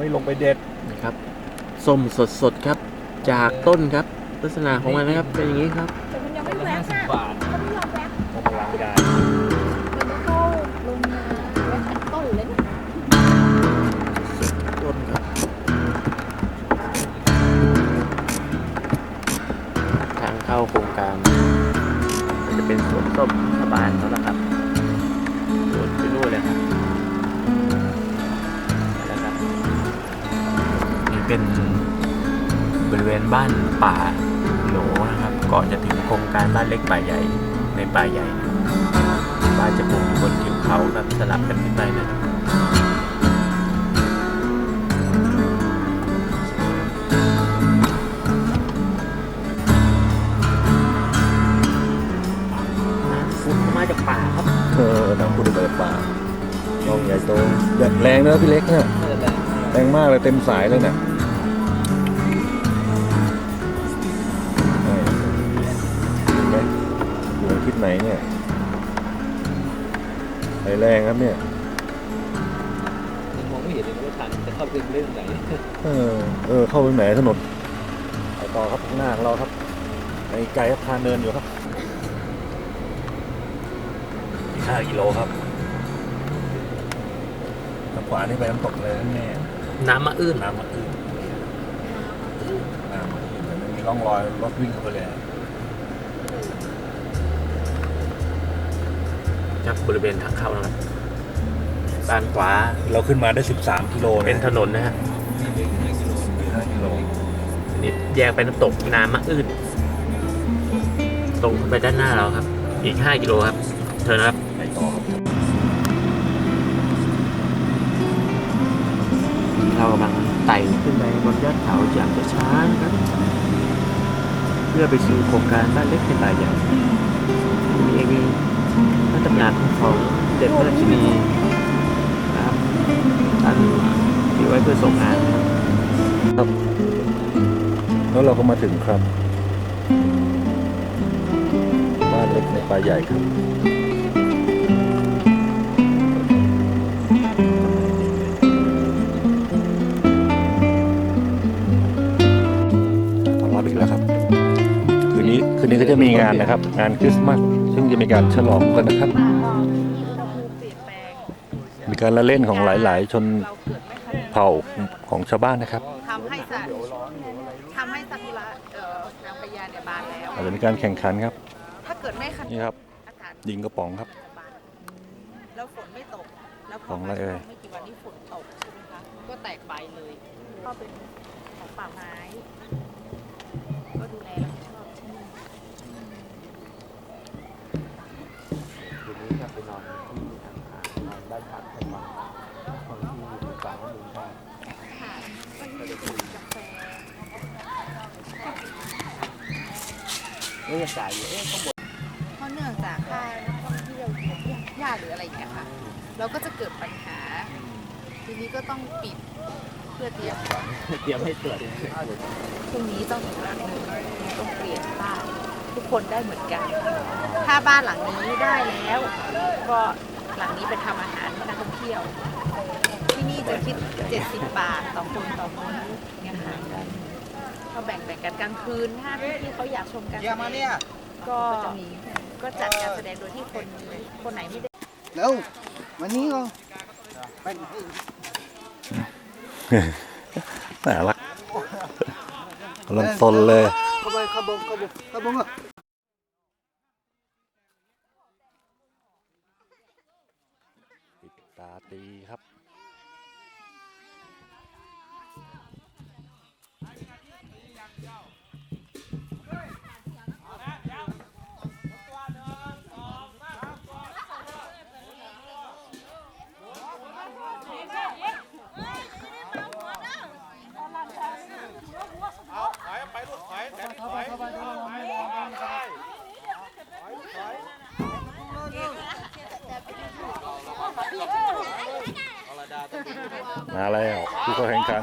ไม่ลงไปเด็ดนะครับส้มสดๆครับ จากต้นครับ ลักษณะของมันนะครับเป็นอย่างนี้ครับแต่มันยังไม่ละแวห้าบสิบน่ะบาทเขาไม่ยอมแวบเอามาล้างได้มันไม่เข้าลงมาแวบต้นเลยเนี่ยต้นครับทางเข้าโครงการมันจะเป็นสวนส้มรัฐบาลแล้วนะครับ เป็นบริเวณบ้านป่าโหลนะครับ ก่อนจะถึงโครงการบ้านเล็กป่าใหญ่ในป่าใหญ่ บ้านจะปลูกอยู่บนทิวเขาครับสลับกันขึ้นไปนะครับฝุ่นมาจากป่าครับ เออน้ำพุดเบิดป่าลองใหญ่โตแดดแรงนะพี่เล็กเนี่ยแรงมากเลยเต็มสายเลยเนี่ย ไหนเนี่ยไฟแรงครับเนี่ยยังมองไม่เห็นเลยว่าทางจะเข้าไปเล่นไหนเออเออเข้าไปไหนถนนไปต่อครับข้างหน้าของเราครับในไกลครับทางเดินอยู่ครับอีกห้ากิโลครับทางขวานี่ไปน้ำตกเลยแน่น้ำมะอื้นน้ำมันอื้นน้ำมันอื้นแต่ไม่มีร่องรอยรถวิ่งเข้าไปเลย ครับบริเวณทางเข้านะครับด้านขวาเราขึ้นมาได้ 13 กิโลเป็นถนนนะฮะ5กิโลอันนี่แยกไปน้ำตกน้ำมะอื้นตรงไปด้านหน้าเราครับ อีก 5 กิโลครับเชิญนะครับไปต่อครับเรากำลังไต่ขึ้นไปบนยอดเขาอย่างช้าๆนะครับ เพื่อไปสู่โครงการบ้านเล็กในป่าใหญ่มีเองพระ ตำหนักของเด็จพระราชินีนะครับท่านที่ไว้เพื่อส่งงานนะครับ แล้วเราก็มาถึงครับ บ้านเล็กในป่าใหญ่ครับต้อนรับอีกแล้วครับ คืนนี้คืนนี้ก็จะมีงานนะครับ งานคริสต์มาส ซึ่งจะมีการฉลองกันนะครับ มีการละเล่นของหลาย ๆ ชนเผ่าของชาวบ้านนะครับทำให้สัตว์ทำให้ซากุระเอ่อนางพญาเนี่ยบานแล้วอาจจะมีการแข่งขันครับ ถ้าเกิดไม่ขันนี่ครับ ยิงกระป๋องครับ แล้วฝนไม่ตก แล้วพของอะไรมาเอ่ยไม่กี่วันนี้ฝนตกใช่ไหมคะ ก็แตกใบเลย ก็เป็นของป่าไม้ ก็ดูแลรับผิดชอบที่นี่ คืนนี้จะไปนอนที่ทางผ่านนอน บ้านพักให้ฟังคนที่อยู่ฝั่งนู้นครับค่ะก็มีกเอ๊ะจ่ายอยู่เอ๊ะข้างบนเพราะเนื่องจากค่านักท่องเที่ยวญาติหรืออะไรอย่างเงี้ยค่ะ เราก็จะเกิดปัญหา ทีนี้ก็ต้องปิดเพื่อเตรียมเตรียมให้ตรวจพรุ่งนี้ต้องอีกหลังหนึ่งต้องเปลี่ยนบ้านทุกคนได้เหมือนกัน ถ้าบ้านหลังนี้ได้แล้ว ก็ หลังนี้ไปทำอาหารให้นักท่องเที่ยว ที่นี่จะคิด 70 บาทต่อคนต่อมื้อเนี่ยค่ะก็แบ่งแบ่งกันกลางคืนถ้าที่เขาอยากชมกันก็จะมีก็จัดการแสดงโดยที่คนคนไหนไม่ได้เร็ววันนี้ก็ไปน่ารักกำลังสนเลยเข้าไปเข้าบงเข้าบงเข้าบงอ่ มาแล้วผู้เข้าแข่งขัน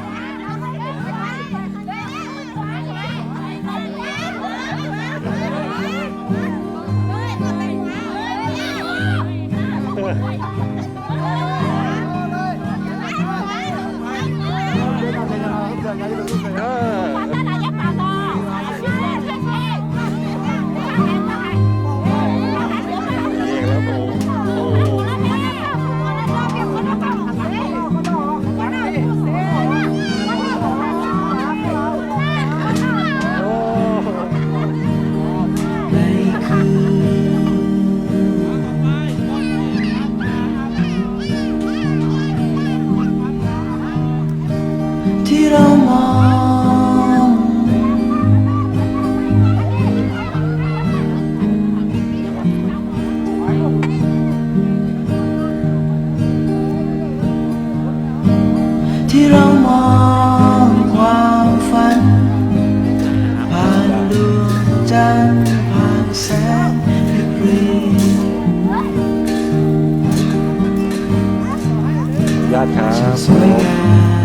gmail.com.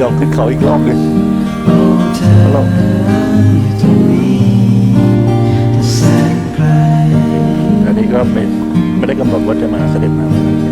ยอมขึ้นเขาอีกรอบหนึ่งเราอันนี้ก็ไม่ไม่ได้กำหนดว่าจะมาเสด็จน้ำ